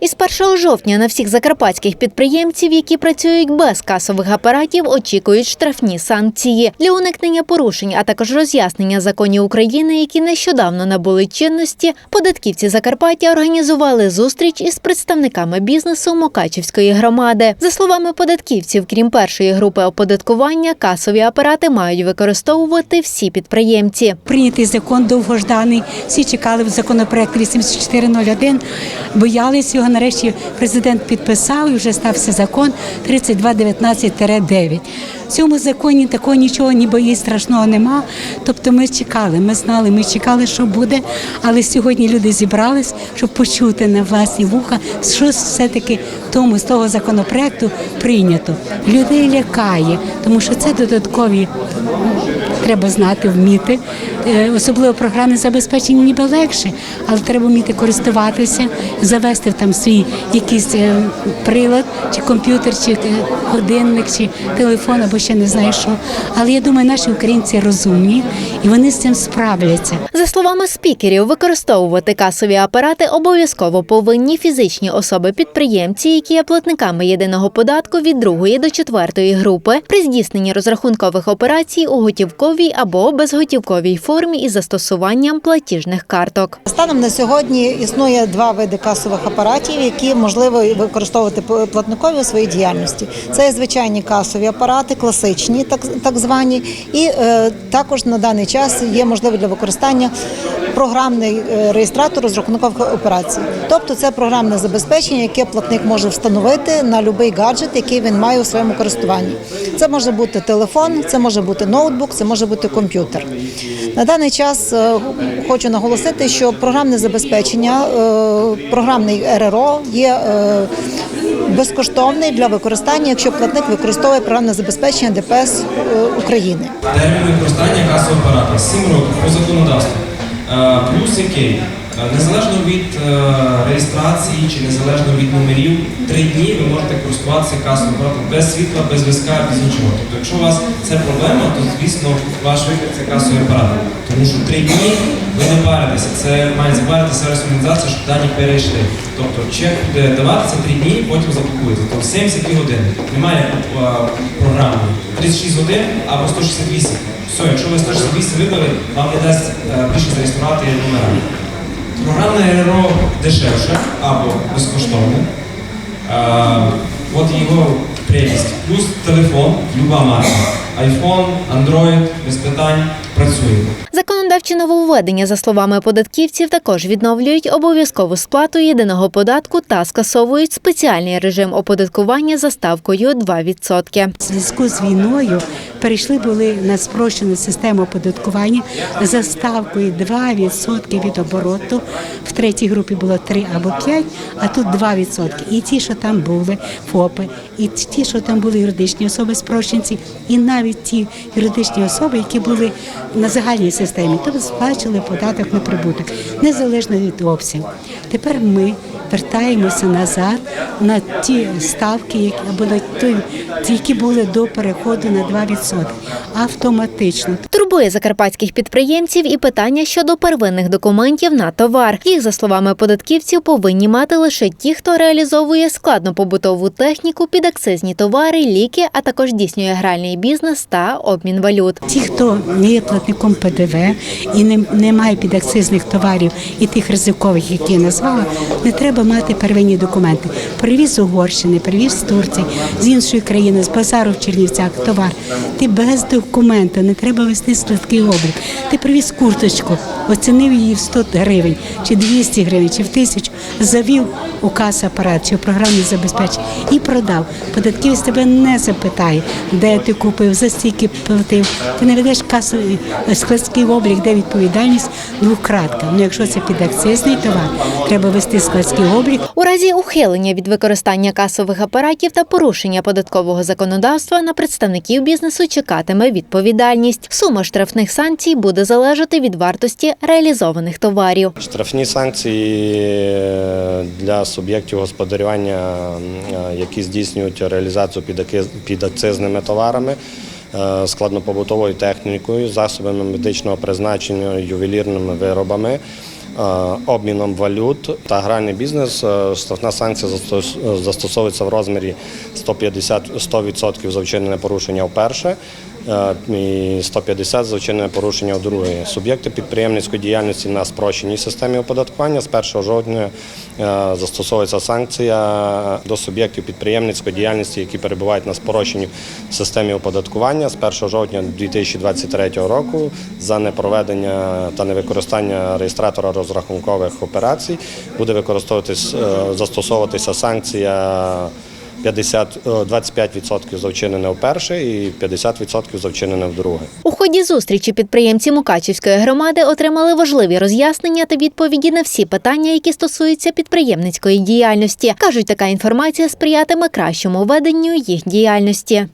Із 1 жовтня на всіх закарпатських підприємців, які працюють без касових апаратів, очікують штрафні санкції для уникнення порушень, а також роз'яснення законів України, які нещодавно набули чинності. Податківці Закарпаття організували зустріч із представниками бізнесу Мокачівської громади. За словами податківців, крім першої групи оподаткування, касові апарати мають використовувати всі підприємці. Прийнятий закон довгожданий. Всі чекали в законопроект 8401, боялись його. Нарешті президент підписав і вже стався закон 3219-9. В цьому законі такого нічого ніби і страшного нема. Тобто ми чекали, ми знали, ми чекали, що буде. Але сьогодні люди зібрались, щоб почути на власні вуха, що все-таки тому з того законопроекту прийнято. Людей лякає, тому що це додаткові треба знати, вміти. Е, Особливо програмне забезпечення ніби легше, але треба вміти користуватися, завести там свій якийсь е, прилад, чи комп'ютер, чи е, годинник, чи телефон, або ще не знаю що. Але я думаю, наші українці розумні і вони з цим справляться. За словами спікерів, використовувати касові апарати обов'язково повинні фізичні особи-підприємці, які є платниками єдиного податку від другої до четвертої групи при здійсненні розрахункових операцій у готівковій або безготівковій формі із застосуванням платіжних карток. Станом на сьогодні існує два види касових апаратів, які можливо використовувати платникові у своїй діяльності. Це звичайні касові апарати, класичні, так, так звані, і е, також на даний час є можливі для використання програмний е, реєстратор розрахункових операцій. Тобто це програмне забезпечення, яке платник може встановити на будь-який гаджет, який він має у своєму користуванні. Це може бути телефон, це може бути ноутбук, це може бути комп'ютер. На даний час е, хочу наголосити, що програмне забезпечення, е, програмний РРО є безкоштовний для використання, якщо платник використовує програмне забезпечення ДПС України. Термін використання касового апарата 7 років по законодавству. Е, Плюс який? Е, Незалежно від е, реєстрації чи незалежно від номерів, три дні ви можете користуватися касовим апаратом без світла, без візка, без нічого. Тобто, якщо у вас це проблема, то звісно ваш вихід це касовий апарат. Тому що три дні ви не паритеся. Це має запарити сервіс організація, щоб дані перейшли. Тобто чек буде даватися три дні, потім заблокується. Тобто 72 години. Немає е, програми 36 годин або 168. Все, якщо ви 168 вибрали, вам не дасть більше зареєструвати номера. Програмне РРО дешевше або безкоштовне. Е, От його прелість. Плюс телефон, люба марка. iPhone, Android, без питань працює. Законодавчі нововведення, за словами податківців, також відновлюють обов'язкову сплату єдиного податку та скасовують спеціальний режим оподаткування за ставкою 2%. В зв'язку з війною перейшли були на спрощену систему оподаткування за ставкою 2% від обороту. В третій групі було 3 або 5, а тут 2%. І ті, що там були ФОПи, і ті, що там були юридичні особи спрощенці, і навіть ті юридичні особи, які були на загальній системі, тобто сплачували податок на прибуток, незалежно від обсягу. Тепер ми вертаємося назад на ті ставки, які на ті, які були до переходу на 2% автоматично. Турбує закарпатських підприємців і питання щодо первинних документів на товар. Їх, за словами податківців, повинні мати лише ті, хто реалізовує складну побутову техніку, підакцизні товари, ліки, а також здійснює гральний бізнес та обмін валют. Ті, хто не є платником ПДВ і не, не має підакцизних товарів і тих ризикових, які я назвала, не треба мати первинні документи. Привіз з Угорщини, привіз з Турції, з іншої країни, з базару в Чернівцях товар. Ти без документа, не треба вести складський облік. Ти привіз курточку, оцінив її в 100 гривень, чи 200 гривень, чи в тисячу, завів у касу апарат чи в програмне забезпечення і продав. Податківець тебе не запитає, де ти купив, за стільки платив. Ти не ведеш касу складський облік, де відповідальність двократка. Ну якщо це підакцизний товар, треба вести складський облік. У разі ухилення від використання касових апаратів та порушення податкового законодавства на представників бізнесу чекатиме відповідальність. Сума штрафних санкцій буде залежати від вартості реалізованих товарів. Штрафні санкції е, для суб'єктів господарювання, е, які здійснюють реалізацію підаки- підакцизними товарами, е, складнопобутовою технікою, засобами медичного призначення, ювелірними виробами. е, обміном валют та гральний бізнес, е, штрафна санкція застосовується в розмірі 150 100% за вчинене порушення вперше. Е, І 150 за вчинене порушення вдруге. Суб'єкти підприємницької діяльності на спрощеній системі оподаткування з 1 жовтня е, застосовується санкція до суб'єктів підприємницької діяльності, які перебувають на спрощеній системі оподаткування з 1 жовтня 2023 року за непроведення та невикористання реєстратора розрахункових операцій буде використовуватись е, застосовуватися санкція 50, е, 25% за вчинене вперше і 50% за вчинене вдруге. У ході зустрічі підприємці Мукачівської громади отримали важливі роз'яснення та відповіді на всі питання, які стосуються підприємницької діяльності. кажуть, така інформація сприятиме кращому веденню їх діяльності.